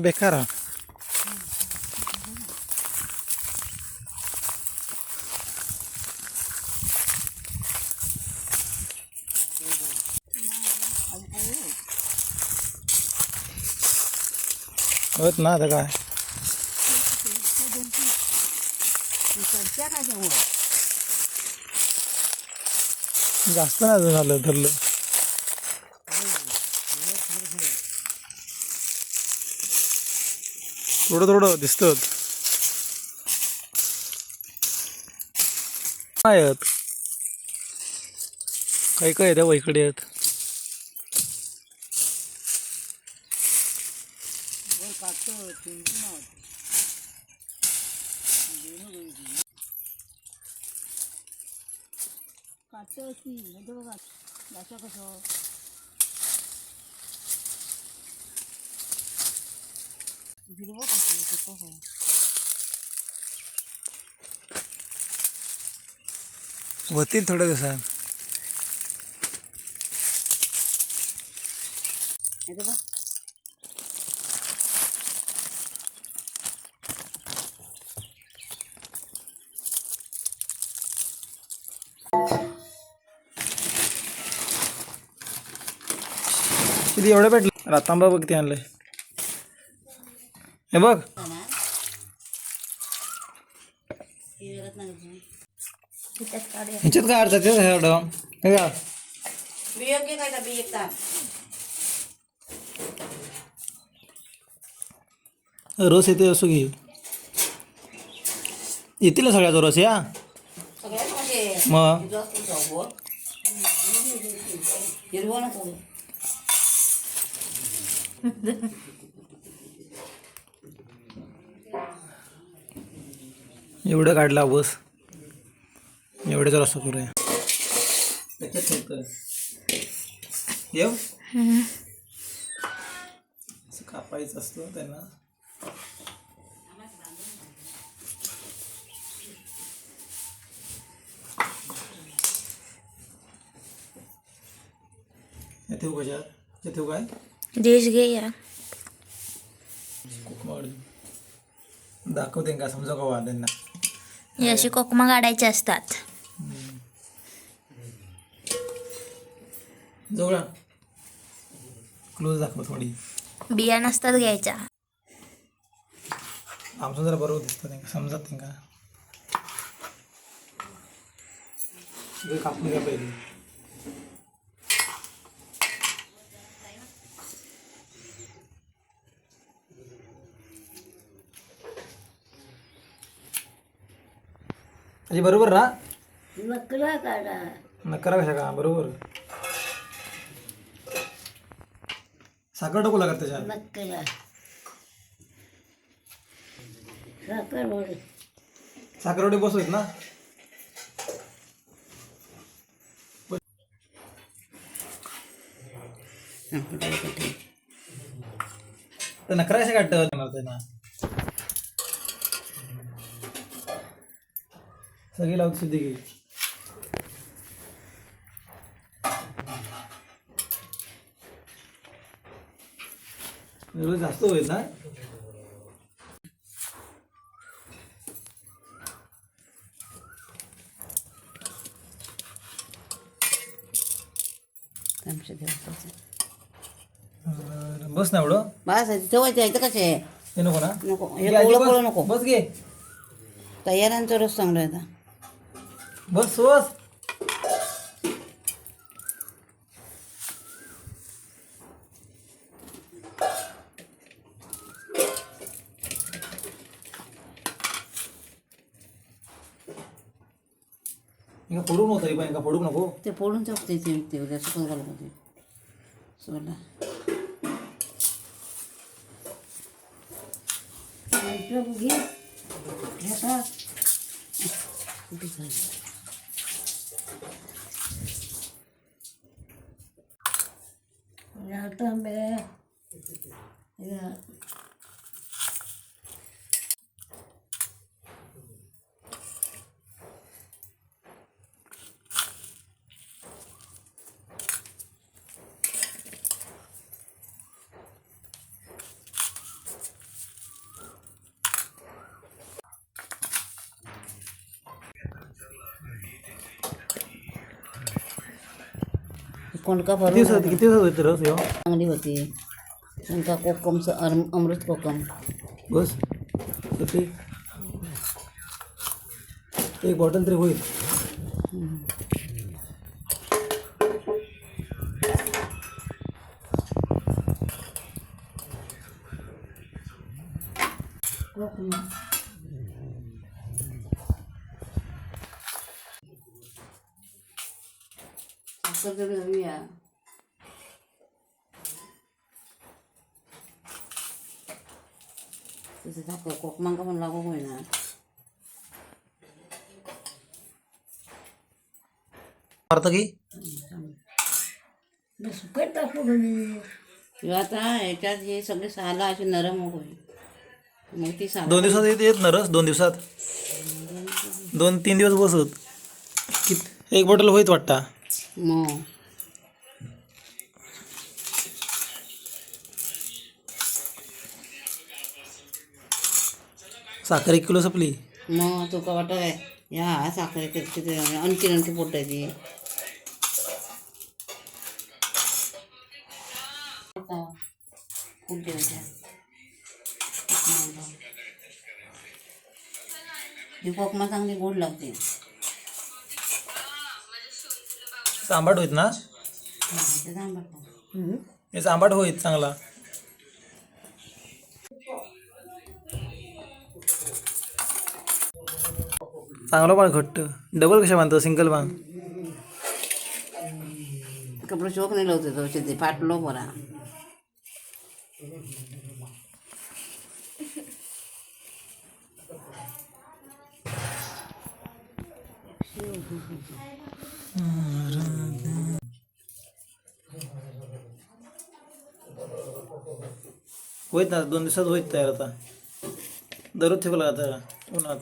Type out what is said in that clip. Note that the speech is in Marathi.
बेकार हा होत ना आता काय जास्त नाही झालं धरलं थोडं थोडं दिसतं. काय आहेत. काही काय त्या वैकडे आहेत? काटतं की म्हणजे बघा कसं? हिरवं कसं कसं होतील थोड्या दिवसात. हे किती एवढं भेटलं? रातांबा बघ ते आणलंय. हे बघ. ह्याच्यात काय अर्थ तेच एवढं. हे घे काय रस येते असो घे. येतील ना सगळ्याचा रस या? सगळ्यात म्हणजे मग? हिरवं नको एवढं काढला बस. एवढ्याचा रस्ता करूया. येऊ? असं कापायचं असतं त्यांना. हे ठेवू कशात हे ठेवू काय? डिश घे या. दाखवते का समजा का त्यांना ही अशी कोकमा काढायची असतात. जवळ क्लोज दाखव थोडी. बिया नसतात घ्यायच्या. आमचं जरा बरोबर दिसतं नाही समजत नाही का? कापून घ्या पहिले. म्हणजे बरोबर ना? नकला काढा. नकरा कशा का? बरोबर. साखर टाकू लागत त्याच्यात? नकला साखर वडे साखरवडे बसवत ना? तर नकरा कशा काढतं त्यांना सगळी लावत सुद्धा घे एवढं जास्त होईल ना? बस ना एवढं? बस ठेवायचं आहे कसे? नको ना? नको हे नको. बस घे. तयारांचा रस चांगला आहे आता. बस बस ఇంకా పొడుగు నువ్వు సరిపోయి ఇంకా పొడుగు నువ్వు ते पोळून चौक ते ते ते उद्या सुकून घालू मध्ये सोला घे. घ्या രാട്ടമ്പേ ഇത് किती भरून दिवसात किती दिवसात होते रस ह्यो चांगली होती. कोणका कोकमचं अम- अमृत कोकम. बस. किती एक बॉटल तरी होईल. साखर तरी हवी या तसं साखर कोकमांका पण लागू होईना की किंवा आता याच्यात हे सगळे साला अशी नरम होईल मग ती साला दोन दिवसात येत येत ना रस दोन दिवसात. दोन तीन दिवस बसत. कित एक बॉटल होईत वाटता. मग साखर एक किलो संपली? मग तुका वाटत आहे ह्या साखर किती आणखी आणखी पोटायची ती. कोकमा चांगली गोड लागते. आंबाट होईत ना? हे सांग याचा आंबाट होईत चांगला. चांगलं पण घट्ट. डबल कशा बांधतो? सिंगल बांध. कपडे शोक नाही लावते तो शेती फाटलो बरा होईत ना दोन दिवसात होईत तयार आता. दररोज ठेवला आता उन्हात